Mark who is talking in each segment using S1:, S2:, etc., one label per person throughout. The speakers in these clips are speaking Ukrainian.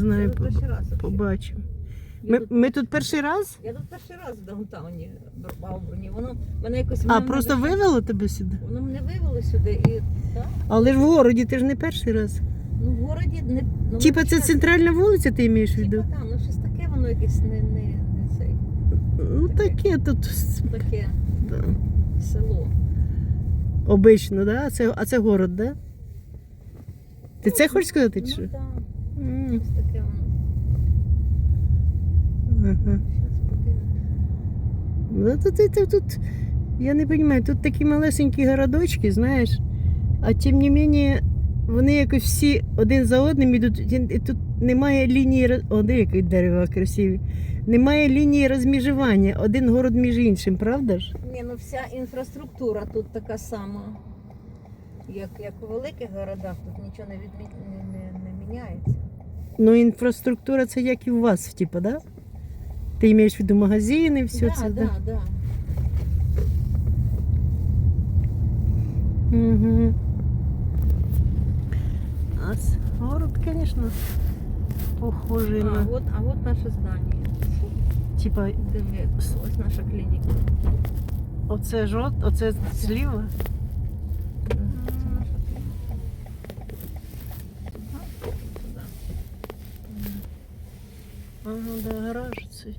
S1: знаю,
S2: перший раз
S1: побачимо.
S2: Я
S1: Ми,
S2: тут-
S1: ми тут перший раз?
S2: Я тут перший раз в даунтауні в Аубурні. Воно мене якось
S1: А,
S2: воно
S1: просто
S2: мене-
S1: вивело тебе сюди?
S2: Воно мене вивело сюди і так.
S1: Але ж в городі ти ж не перший раз.
S2: Ну в городі не ну,
S1: Типа це центральна вулиця, ти маєш в
S2: Типа там, ну щось таке, воно якесь не, не, не цей
S1: Ну таке тут
S2: таке
S1: да.
S2: село.
S1: обично, да? А це, а це город, да? Ти це хочеш сказати? Чи?
S2: Ну
S1: що? М,
S2: щось таке воно.
S1: Ага. Ну, тут, тут, тут, я не розумію, тут такі малесенькі городочки, знаєш, а тим не менше, вони якось всі один за одним ідуть. І і тут немає лінії, о, де які дерева красиві. Немає лінії розміжування, один город між іншим, правда ж?
S2: Ні, ну вся інфраструктура тут така сама, як, як у великих городах, тут нічого не, відмі... не, не, не міняється.
S1: Ну, інфраструктура це як і у вас, типу, да? Ти маєш в виду магазини, все
S2: да,
S1: це.
S2: да, да.
S1: Угу. А с- город, звісно, похожий
S2: А,
S1: на.
S2: от, а от наше здання.
S1: Типа,
S2: ось наша клініка.
S1: оце жовт, оце зліва.
S2: Це наша клініка. Ага, туди.
S1: Ага, да, гараж цей.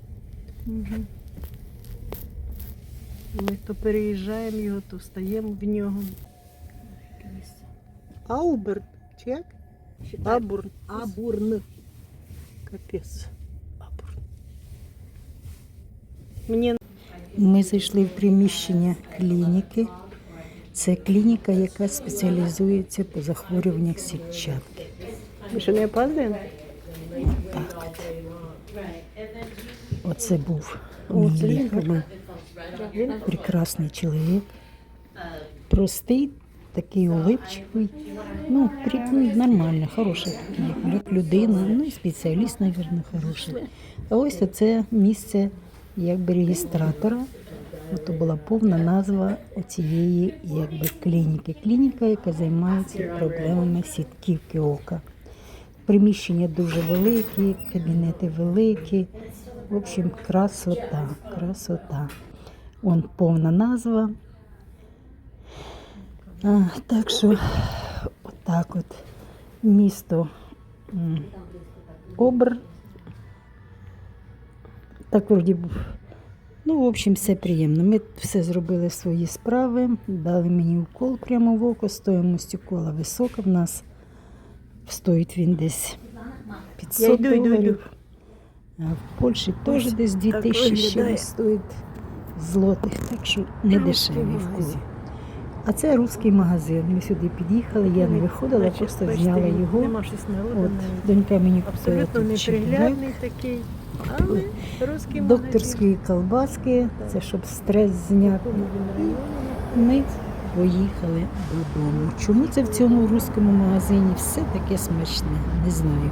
S1: Угу. Ми то переїжджаємо його, то встаємо в нього. Ауберн, чи як? Абурн.
S2: Абурн.
S1: Капець. Абурн. Мені
S3: Ми зайшли в приміщення клініки. Це клініка, яка спеціалізується по захворюваннях сітчатки.
S1: ми ще не опаздуємо?
S3: Так от. Оце був мій лікар. прекрасний чоловік. Простий, такий улипчивий. Ну, ну, нормально, хороший такий, як- як людина. Ну і спеціаліст, мабуть, хороший. А ось оце місце якби реєстратора. Ото була повна назва цієї клініки. Клініка, яка займається проблемами сітківки ока. Приміщення дуже великі, кабінети великі. В общем, красота, красота. Он повна назва. А, так що отак от місто Обр. Так вроді був. Ну, в общем, все приємно. Ми все зробили свої справи, дали мені укол прямо в око, стоїмость укола висока в нас. Стоїть він десь 500
S1: Я йду, йду, йду.
S3: А в Польщі теж десь
S1: так
S3: 2000 ще стоїть злотих, так що не дешеві вкуси. А це русський магазин. Ми сюди під'їхали, я не виходила,
S1: Значить,
S3: просто зняла його.
S1: Нема щось.
S3: От, донька мені купила
S1: Абсолютно
S3: тут
S1: неприглядний такий. Але
S3: докторської колбаски, це щоб стрес зняти. Ми поїхали додому. Чому це в цьому руському магазині все таке смачне? Не знаю.